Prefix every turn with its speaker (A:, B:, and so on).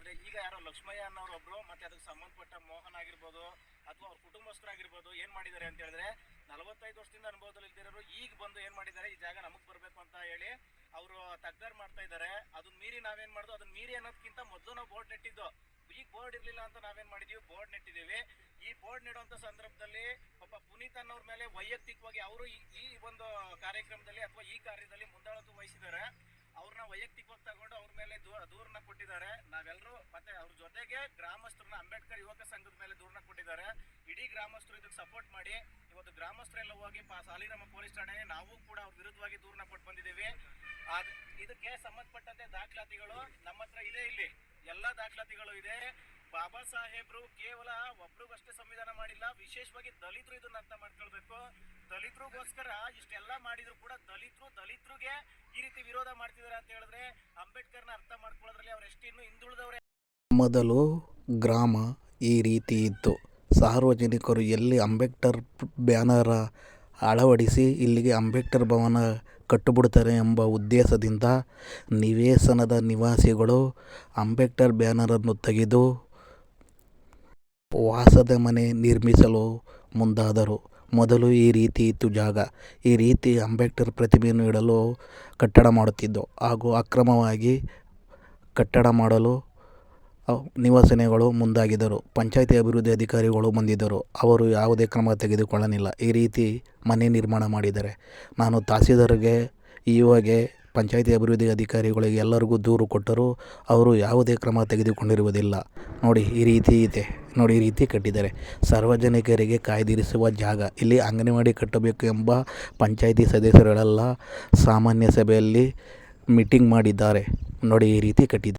A: ಆದ್ರೆ ಈಗ ಯಾರೋ ಲಕ್ಷ್ಮಯ್ಯ ಅನ್ನೋರು ಒಬ್ರು, ಮತ್ತೆ ಅದಕ್ಕೆ ಸಂಬಂಧಪಟ್ಟ ಮೋಹನ್ ಆಗಿರ್ಬೋದು, ಅಥವಾ ಅವ್ರ ಕುಟುಂಬಸ್ಥರಾಗಿರ್ಬೋದು ಏನು ಮಾಡಿದ್ದಾರೆ ಅಂತ ಹೇಳಿದ್ರೆ, ನಲವತ್ತೈದು ವರ್ಷದಿಂದ ಅನುಭವದಲ್ಲಿ ಇದ್ದಿರೋರು ಈಗ ಬಂದು ಏನು ಮಾಡಿದ್ದಾರೆ, ಈ ಜಾಗ ನಮಗೆ ಬರ್ಬೇಕು ಅಂತ ಹೇಳಿ ಅವರು ತಗ್ಗಾರ್ ಮಾಡ್ತಾ ಇದ್ದಾರೆ. ಅದನ್ನ ಮೀರಿ ನಾವೇನ್ ಮಾಡೋದು ಅದನ್ನ ಮೀರಿ ಅನ್ನೋದಕ್ಕಿಂತ ಮೊದಲು ನಾವು ಬೋರ್ಡ್ ನೆಟ್ಟಿದ್ದು. ಈಗ ಬೋರ್ಡ್ ಇರಲಿಲ್ಲ ಅಂತ ನಾವೇನ್ ಮಾಡಿದೀವಿ? ಬೋರ್ಡ್ ನೆಟ್ಟಿದ್ದೀವಿ ಈ ಬೋರ್ಡ್ ನೆಡುವಂತ ಸಂದರ್ಭದಲ್ಲಿ ಒಬ್ಬ ಪುನೀತ್ ಅನ್ನೋರ ಮೇಲೆ ವೈಯಕ್ತಿಕವಾಗಿ ಅವರು ಈ ಒಂದು ಕಾರ್ಯಕ್ರಮದಲ್ಲಿ ಅಥವಾ ಈ ಕಾರ್ಯದಲ್ಲಿ ಮುಂದಾಳತ್ವ ವಹಿಸಿದ್ದಾರೆ ಅವ್ರನ್ನ ವೈಯಕ್ತಿಕವಾಗಿ ತಗೊಂಡು ಅವ್ರ ಮೇಲೆ ದೂ- ದೂರನ್ನ ಕೊಟ್ಟಿದ್ದಾರೆ ನಾವೆಲ್ಲರೂ ಮತ್ತೆ ಅವ್ರ ಜೊತೆಗೆ ಗ್ರಾಮಸ್ಥರನ್ನ ಅಂಬೇಡ್ಕರ್ ಯುವಕ ಸಂಘದ ಮೇಲೆ ದೂರನ್ನ ಕೊಟ್ಟಿದ್ದಾರೆ ಇಡೀ ಗ್ರಾಮಸ್ಥರು ಇದಕ್ಕೆ ಸಪೋರ್ಟ್ ಮಾಡಿ, ಇವತ್ತು ಗ್ರಾಮಸ್ಥರೆಲ್ಲ ಹೋಗಿ ಪಾ ಸಾಲಿಗ್ರಾಮ ಪೊಲೀಸ್ ಠಾಣೆ ನಾವು ಕೂಡ ಅವ್ರ ವಿರುದ್ಧವಾಗಿ ದೂರನ್ನ ಕೊಟ್ಟು ಬಂದಿದ್ದೀವಿ. ಇದಕ್ಕೆ ಸಂಬಂಧಪಟ್ಟಂತೆ ದಾಖಲಾತಿಗಳು ನಮ್ಮ ಹತ್ರ ಇದೆ ಇಲ್ಲಿ. ಎಲ್ಲ ದಾಖಲಾತಿಗಳು ಇದೆ. ಬಾಬಾ ಸಾಹೇಬ್ರು ಕೇವಲ ಒಬ್ರಿಗಷ್ಟೇ ಸಂವಿಧಾನ ಮಾಡಿಲ್ಲ, ವಿಶೇಷವಾಗಿ ದಲಿತರು ಇದನ್ನ ಅರ್ಥ ಮಾಡ್ಕೊಳ್ಬೇಕು. ದಲಿತರಿಗೋಸ್ಕರ ಇಷ್ಟೆಲ್ಲ ಮಾಡಿದ್ರು ಕೂಡ ದಲಿತರು ದಲಿತರಿಗೆ ಈ ರೀತಿ ವಿರೋಧ ಮಾಡ್ತಿದ್ದಾರೆ ಅಂತ ಹೇಳಿದ್ರೆ ಅಂಬೇಡ್ಕರ್ನ ಅರ್ಥ ಮಾಡ್ಕೊಳ್ಳೋದ್ರಲ್ಲಿ ಅವ್ರು ಎಷ್ಟು ಇನ್ನು ಹಿಂದುಳಿದವ್ರೆ.
B: ಮೊದಲು ಗ್ರಾಮ ಈ ರೀತಿ ಇತ್ತು. ಸಾರ್ವಜನಿಕರು ಎಲ್ಲಿ ಅಂಬೇಡ್ಕರ್ ಬ್ಯಾನರ ಅಳವಡಿಸಿ ಇಲ್ಲಿಗೆ ಅಂಬೇಡ್ಕರ್ ಭವನ ಕಟ್ಟಿಬಿಡ್ತಾರೆ ಎಂಬ ಉದ್ದೇಶದಿಂದ ನಿವೇಶನದ ನಿವಾಸಿಗಳು ಅಂಬೇಡ್ಕರ್ ಬ್ಯಾನರನ್ನು ತೆಗೆದು ವಾಸದ ಮನೆ ನಿರ್ಮಿಸಲು ಮುಂದಾದರು. ಮೊದಲು ಈ ರೀತಿ ಇತ್ತು ಜಾಗ. ಈ ರೀತಿ ಅಂಬೇಡ್ಕರ್ ಪ್ರತಿಮೆಯನ್ನು ಇಡಲು ಕಟ್ಟಡ ಮಾಡುತ್ತಿದ್ದೋ ಹಾಗೂ ಅಕ್ರಮವಾಗಿ ಕಟ್ಟಡ ಮಾಡಲು ನಿವಾಸನೆಗಳು ಮುಂದಾಗಿದ್ದರು. ಪಂಚಾಯಿತಿ ಅಭಿವೃದ್ಧಿ ಅಧಿಕಾರಿಗಳು ಬಂದಿದ್ದರು. ಅವರು ಯಾವುದೇ ಕ್ರಮ ತೆಗೆದುಕೊಳ್ಳಲಿಲ್ಲ. ಈ ರೀತಿ ಮನೆ ನಿರ್ಮಾಣ ಮಾಡಿದ್ದಾರೆ ನಾನು ತಹಸೀಲ್ದಾರ್ಗೆ ಇವಾಗೆ ಪಂಚಾಯಿತಿ ಅಭಿವೃದ್ಧಿ ಅಧಿಕಾರಿಗಳಿಗೆ ಎಲ್ಲರಿಗೂ ದೂರು ಕೊಟ್ಟರು ಅವರು ಯಾವುದೇ ಕ್ರಮ ತೆಗೆದುಕೊಂಡಿರುವುದಿಲ್ಲ. ನೋಡಿ, ಈ ರೀತಿ ಇದೆ. ನೋಡಿ, ಈ ರೀತಿ ಕಟ್ಟಿದ್ದಾರೆ. ಸಾರ್ವಜನಿಕರಿಗೆ ಕಾಯ್ದಿರಿಸುವ ಜಾಗ. ಇಲ್ಲಿ ಅಂಗನವಾಡಿ ಕಟ್ಟಬೇಕು ಎಂಬ ಪಂಚಾಯಿತಿ ಸದಸ್ಯರುಗಳೆಲ್ಲ ಸಾಮಾನ್ಯ ಸಭೆಯಲ್ಲಿ ಮೀಟಿಂಗ್ ಮಾಡಿದ್ದಾರೆ. ನೋಡಿ, ಈ ರೀತಿ ಕಟ್ಟಿದ್ದಾರೆ